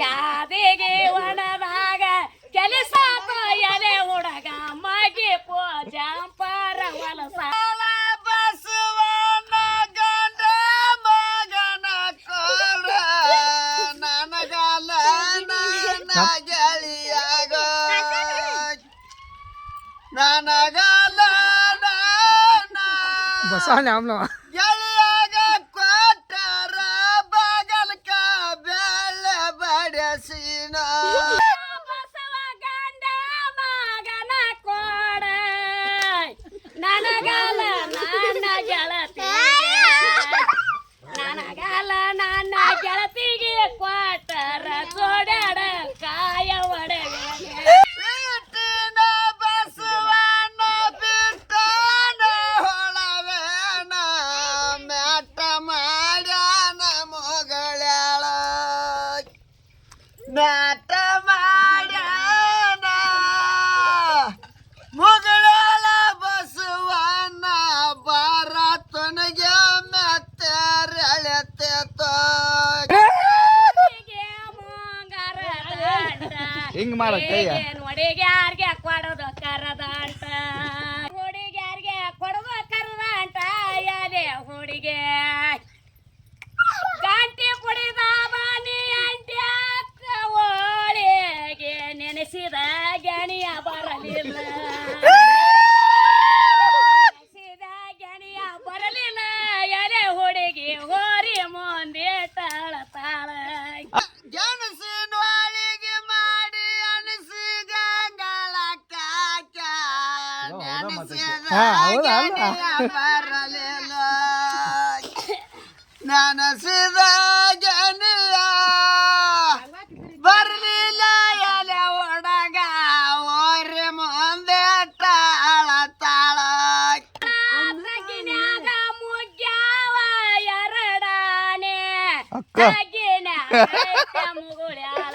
ಕ್ಯಾದಿಗೆ ಒಣದಾಗ ಕೆಲಸ ಎಲೆ ಹುಡುಗ ಮಗಿ ಪೋ ಜಾಂಪಾರ ವಲಸ. ಬಸವನ ಗಂಡ ಮ್ಯಾಟ ಮಾಡ್ಯಾನ. ಮುಗಳ ಬಸವನ ಬರತನಿಗೆ ಮೆತ್ತರಳೆತ್ತ ಹಿಂಗ್ ಮಾಡ ಕೈಯ? ಯಾರಿಗೆ ಕೊಡೋದು ಕರದಂಟ ಹುಡುಗ್ಯಾರ್ಗೆ ಕೊಡೋದು ಕರದಂಟ ಯಾರೇ ಹುಡುಗಿ. ಹಾ, ಹೌದಾ ಬರಲಿಲ್ಲ ನೆನೆಸಿದ ಗೆಳೆಯ ಬರಲಿಲ್ಲ. ಎಲೆ ಒಡಗ ಓರೆ ಮುಂದೆ ತಾಳ ತಾಳ. ತಗ್ಗಿನ್ಯಾಗ ಮುಗ್ಯಾವ ಎರಡಾನೆ. ಅಕ್ಕ. ಮುಗುಳ್ಯಾಳ.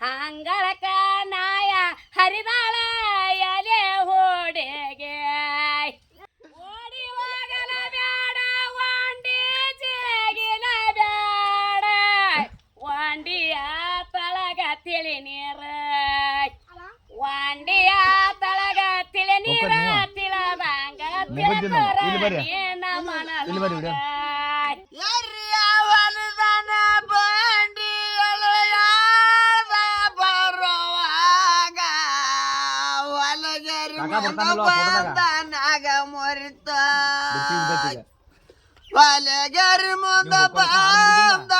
ಅಂಗಳಕ ನ್ಯಾಯ ಹರಿದಾಳ ಎಲೆ ಹೋಡೆಗೆ ಓಡಿ ಹೋಗಲ ಬ್ಯಾಡ ವಂಡಿ ಜೇಗಿನ ಬ್ಯಾಡ ವಂಡಿಯ ತಳಗ ತಿಳಿ ನೀರ ವಂಡಿಯ ತಳಗ ತಿಳಿ ನೀರ ತಿಳದಂಗ ಮುಗುದ್ದಿನ, ಇಲ್ಲಿ ಬರ್ರಿ. ಇಲ್ಲಿ ಬರ್ರಿ, ಮನ ಬಂದನಾಗ ಮುರಿತ. ಹೊಲಗರಿ ಮುಂದ ಬಂದ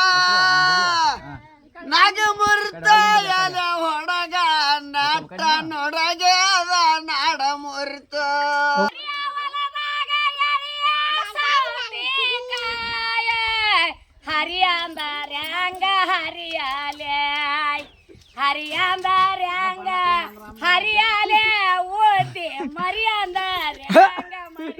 ನಗ ಮುರಿತ ಎಲೆ ಹೊಡಗ ನಟ್ಟ ನೊಡಗೆ ನಾಡ ಮುರಿತ ಹರಿಯಾಂದಾರ್ಯಾಂಗ ಹರಿಯಾಲೆ. ಹರಿಯಾಂದಾರ್ಯಾಂಗ